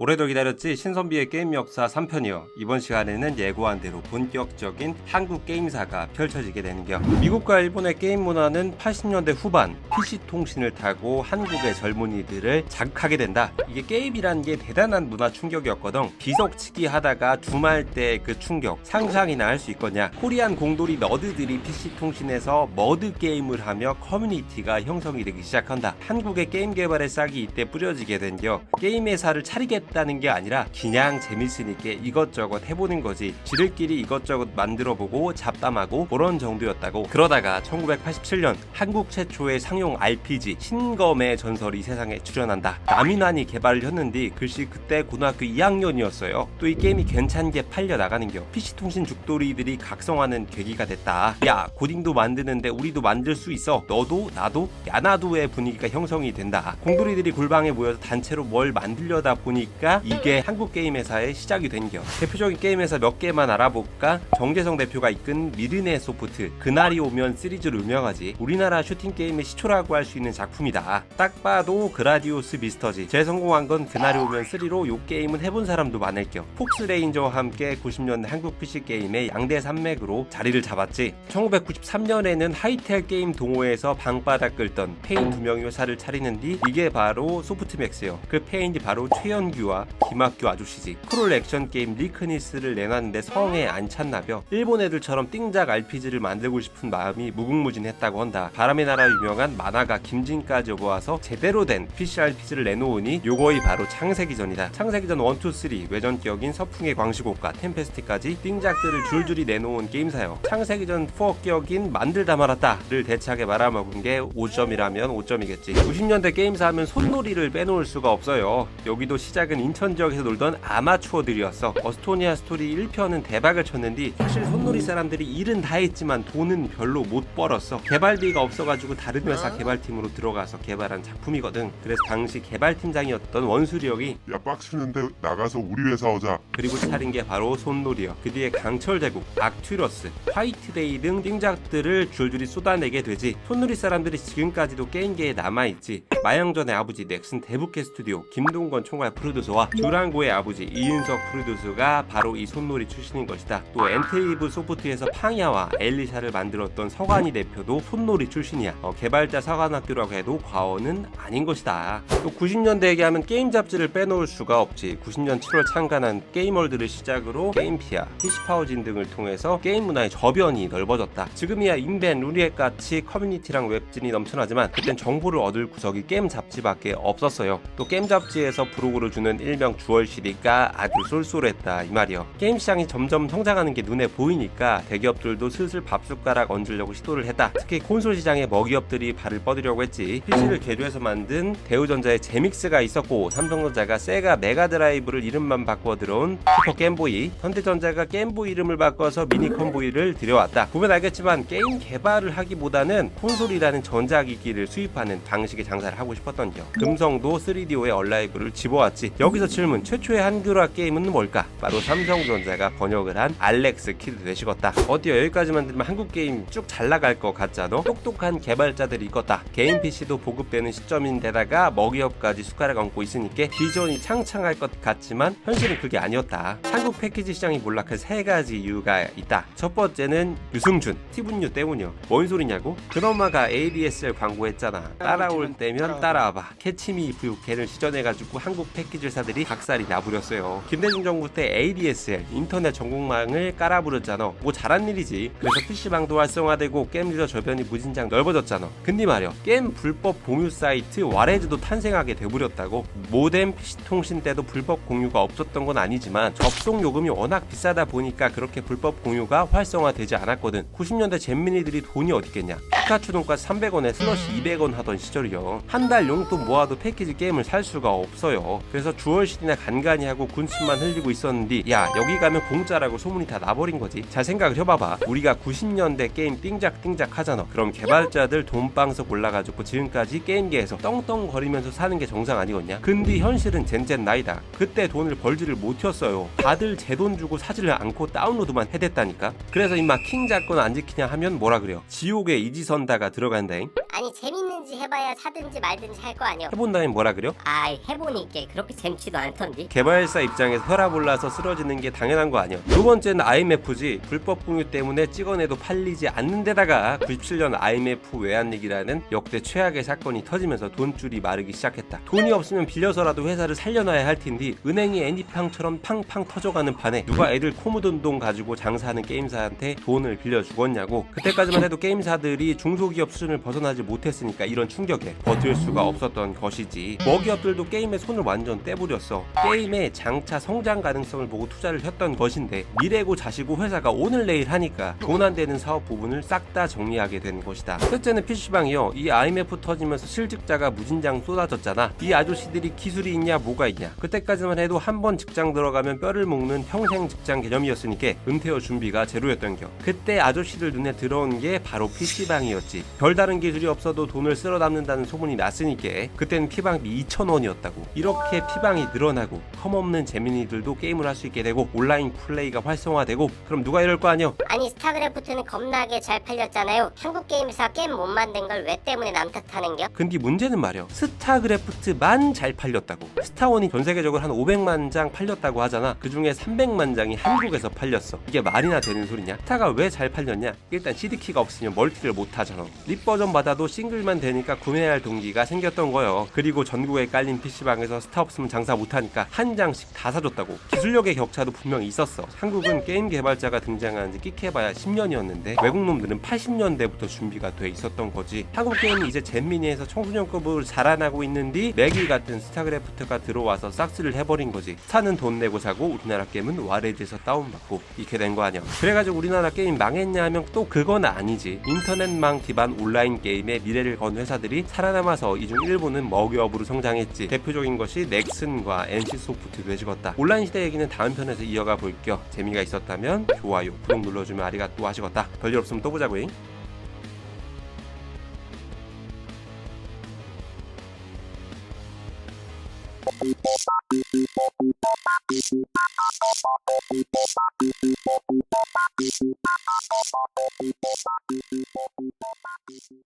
올해도 기다렸지 신선비의 게임 역사 3편이요. 이번 시간에는 예고한 대로 본격적인 한국 게임사가 펼쳐지게 되는겨. 미국과 일본의 게임 문화는 80년대 후반 PC 통신을 타고 한국의 젊은이들을 자극하게 된다. 이게 게임이라는 게 대단한 문화 충격이었거든. 비석치기 하다가 주말 때 그 충격 상상이나 할 수 있겠냐. 코리안 공돌이 너드들이 PC 통신에서 머드 게임을 하며 커뮤니티가 형성이 되기 시작한다. 한국의 게임 개발의 싹이 이때 뿌려지게 된겨. 게임 회사를 차리겠다 는 게 아니라 그냥 재밌으니까 이것저것 해보는 거지. 지들끼리 이것저것 만들어보고 잡담하고 그런 정도였다고. 그러다가 1987년 한국 최초의 상용 RPG 신검의 전설이 세상에 출현한다. 남이난이 개발을 했는데 글씨 그때 고등학교 2학년이었어요. 또 이 게임이 괜찮게 팔려 나가는겨. PC 통신 죽돌이들이 각성하는 계기가 됐다. 야 고딩도 만드는데 우리도 만들 수 있어. 너도 나도 야나도의 분위기가 형성이 된다. 공돌이들이 골방에 모여서 단체로 뭘 만들려다 보니 까 이게 한국 게임 회사의 시작이 된겨. 대표적인 게임 회사 몇 개만 알아볼까? 정재성 대표가 이끈 미르네 소프트 그날이 오면 시리즈로 유명하지. 우리나라 슈팅 게임의 시초라고 할 수 있는 작품이다. 딱 봐도 그라디오스 미스터지. 제일 성공한 건 그날이 오면 3로 요 게임은 해본 사람도 많을 겨. 폭스레인저와 함께 90년대 한국 PC 게임의 양대 산맥으로 자리를 잡았지. 1993년에는 하이텔 게임 동호회에서 방바닥 끓던 페인 두 명이 회사를 차리는 뒤 이게 바로 소프트맥스요. 그 페인이 바로 최연규 와 김학규 아저씨지. 프롤 액션 게임 리크니스를 내놨는데 성에 안 찼나벼. 일본 애들처럼 띵작 RPG를 만들고 싶은 마음이 무궁무진했다고 한다. 바람의 나라 유명한 만화가 김진까지 모아서 제대로 된 PC RPG를 내놓으니 요거이 바로 창세기전이다. 창세기전 1, 2, 3 외전 기억인 서풍의 광시곡과 템페스트까지 띵작들을 줄줄이 내놓은 게임사요. 창세기전 4 기억인 만들다 말았다를 대차게 말아먹은 게 5점이라면 5점이겠지. 90년대 게임사 하면 손놀이를 빼놓을 수가 없어요. 여기도 시작은 인천 지역에서 놀던 아마추어들이었어. 어스토니아 스토리 1편은 대박을 쳤는데 사실 손놀이 사람들이 일은 다 했지만 돈은 별로 못 벌었어. 개발비가 없어가지고 다른 회사 개발팀으로 들어가서 개발한 작품이거든. 그래서 당시 개발팀장이었던 원수리 형이 야 빡치는데 나가서 우리 회사 오자 그리고 차린 게 바로 손놀이요. 그 뒤에 강철 제국, 악튜러스, 화이트데이 등 띵작들을 줄줄이 쏟아내게 되지. 손놀이 사람들이 지금까지도 게임계에 남아있지. 마영전의 아버지 넥슨 대북해 스튜디오, 김동건 총괄 프로듀서 와 듀랑고의 아버지 이윤석 프로듀서가 바로 이 손놀이 출신인 것이다. 또 엔테이브 소프트에서 팡야와 엘리샤를 만들었던 서관이 대표도 손놀이 출신이야. 어, 개발자 서관학교라고 해도 과언은 아닌 것이다. 또 90년대 얘기하면 게임 잡지를 빼놓을 수가 없지. 90년 7월 창간한 게임월드를 시작으로 게임피아, 피시파워진 등을 통해서 게임 문화의 저변이 넓어졌다. 지금이야 인벤, 루리엣 같이 커뮤니티랑 웹진이 넘쳐나지만 그땐 정보를 얻을 구석이 게임 잡지밖에 없었어요. 또 게임 잡지에서 브로그를 주는 일명 주얼 CD가 아주 쏠쏠했다 이 말이요. 게임 시장이 점점 성장하는 게 눈에 보이니까 대기업들도 슬슬 밥숟가락 얹으려고 시도를 했다. 특히 콘솔 시장에 먹이업들이 발을 뻗으려고 했지. PC를 계류해서 만든 대우전자의 제믹스가 있었고 삼성전자가 세가 메가드라이브를 이름만 바꿔 들어온 슈퍼 게임보이, 현대전자가 게임보이 이름을 바꿔서 미니컨보이를 들여왔다. 보면 알겠지만 게임 개발을 하기보다는 콘솔이라는 전자기기를 수입하는 방식의 장사를 하고 싶었던 겨. 금성도 3DO의 얼라이브를 집어왔지. 여기서 질문, 최초의 한글화 게임은 뭘까? 바로 삼성전자가 번역을 한 알렉스 키드 되시겠다. 어디요? 여기까지만 들으면 한국 게임 쭉 잘 나갈 것 같잖아. 똑똑한 개발자들이 있겠다. 개인 PC도 보급되는 시점인데다가 먹이업까지 숟가락 얹고 있으니까 비전이 창창할 것 같지만 현실은 그게 아니었다. 한국 패키지 시장이 몰락한 세 가지 이유가 있다. 첫 번째는 유승준, 스티븐유 때문이요. 뭔 소리냐고? 그놈아가 ADSL 광고했잖아. 따라올 때면 따라와봐. 캐치미 걔를 시전해가지고 한국 패키지 회사들이 각살이 나부렸어요. 김대중 정부 때 ADSL 인터넷 전국망을 깔아부렸잖아. 뭐 잘한 일이지. 그래서 PC방도 활성화되고 게임 유저 저변이 무진장 넓어졌잖아. 근데 말이야 게임 불법 공유 사이트 와레즈도 탄생하게 돼버렸다고. 모뎀 PC 통신 때도 불법 공유가 없었던 건 아니지만 접속 요금이 워낙 비싸다 보니까 그렇게 불법 공유가 활성화되지 않았거든. 90년대 잼민이들이 돈이 어딨겠냐. 피카츄 돈까스 300원에 슬러시 200원 하던 시절이요. 한 달 용돈 모아도 패키지 게임을 살 수가 없어요. 그래서 주얼실이나 간간히 하고 군침만 흘리고 있었는데 야 여기 가면 공짜라고 소문이 다 나버린 거지. 잘 생각을 해봐봐. 우리가 90년대 게임 띵작띵작 하잖아. 그럼 개발자들 돈방석 올라가지고 지금까지 게임계에서 떵떵거리면서 사는 게 정상 아니겠냐? 근데 현실은 젠젠 나이다. 그때 돈을 벌지를 못했어요. 다들 제 돈 주고 사지를 않고 다운로드만 해댔다니까. 그래서 임마 킹 잡건 안 지키냐 하면 뭐라 그래요? 지옥의 이지선다가 들어간다잉. 아니 재밌는지 해봐야 사든지 말든지 할 거 아니야 해본 다음에 뭐라 그래요? 아이 해보니 이게 그렇게 재밌지도 않던디 개발사 입장에서 혈압 올라서 쓰러지는 게 당연한 거 아니야. 두 번째는 IMF지. 불법 공유 때문에 찍어내도 팔리지 않는 데다가 97년 IMF 외환위기라는 역대 최악의 사건이 터지면서 돈줄이 마르기 시작했다. 돈이 없으면 빌려서라도 회사를 살려놔야 할 텐데 은행이 애니팡처럼 팡팡 터져가는 판에 누가 애들 코묻은 돈 가지고 장사하는 게임사한테 돈을 빌려 주겠냐고. 그때까지만 해도 게임사들이 중소기업 수준을 벗어나지 못했으니까 이런 충격에 버틸 수가 없었던 것이지. 먹이업들도 게임에 손을 완전 떼부렸어. 게임의 장차 성장 가능성을 보고 투자를 했던 것인데 미래고 자시고 회사가 오늘 내일 하니까 돈 안 되는 사업 부분을 싹 다 정리하게 된 것이다. 셋째는 PC방이요. 이 IMF 터지면서 실직자가 무진장 쏟아졌잖아. 이 아저씨들이 기술이 있냐 뭐가 있냐. 그때까지만 해도 한 번 직장 들어가면 뼈를 먹는 평생 직장 개념이었으니까 은퇴 후 준비가 제로였던 겨. 그때 아저씨들 눈에 들어온 게 바로 PC방이었지. 별다른 기술이 없 어도 돈을 쓸어 담는다는 소문이 났으니까 그때는 피방비 2,000원이었다고. 이렇게 피방이 늘어나고 컴없는 재민이들도 게임을 할 수 있게 되고 온라인 플레이가 활성화되고 그럼 누가 이럴 거 아니야? 아니 스타크래프트는 겁나게 잘 팔렸잖아요. 한국 게임사 게임 못 만든 걸 왜 때문에 남 탓하는겨? 근데 문제는 말이야. 스타크래프트만 잘 팔렸다고. 스타원이 전 세계적으로 한 500만 장 팔렸다고 하잖아. 그 중에 300만 장이 한국에서 팔렸어. 이게 말이나 되는 소리냐? 스타가 왜 잘 팔렸냐? 일단 CD키가 없으면 멀티를 못 하잖아. 립 버전 받아도 싱글만 되니까 구매해야 할 동기가 생겼던 거요. 그리고 전국에 깔린 PC방에서 스타 없으면 장사 못하니까 한 장씩 다 사줬다고. 기술력의 격차도 분명 있었어. 한국은 게임 개발자가 등장한 지 끽해봐야 10년이었는데 외국 놈들은 80년대부터 준비가 돼 있었던 거지. 한국 게임이 이제 잼미니에서 청소년급으로 자라나고 있는데 맥이 같은 스타크래프트가 들어와서 싹쓸이를 해버린 거지. 사는 돈 내고 사고 우리나라 게임은 와레지에서 다운받고 이렇게 된 거 아니야. 그래가지고 우리나라 게임 망했냐 하면 또 그건 아니지. 인터넷망 기반 온라인 게임 의 미래를 건 회사들이 살아남아서 이 중 일부는 먹이업으로 성장했지. 대표적인 것이 넥슨과 NC소프트 되지겠다. 온라인 시대 얘기는 다음 편에서 이어가 볼게요 재미가 있었다면 좋아요 구독 눌러주면 아리가또 하시겠다. 별일 없으면 또 보자고잉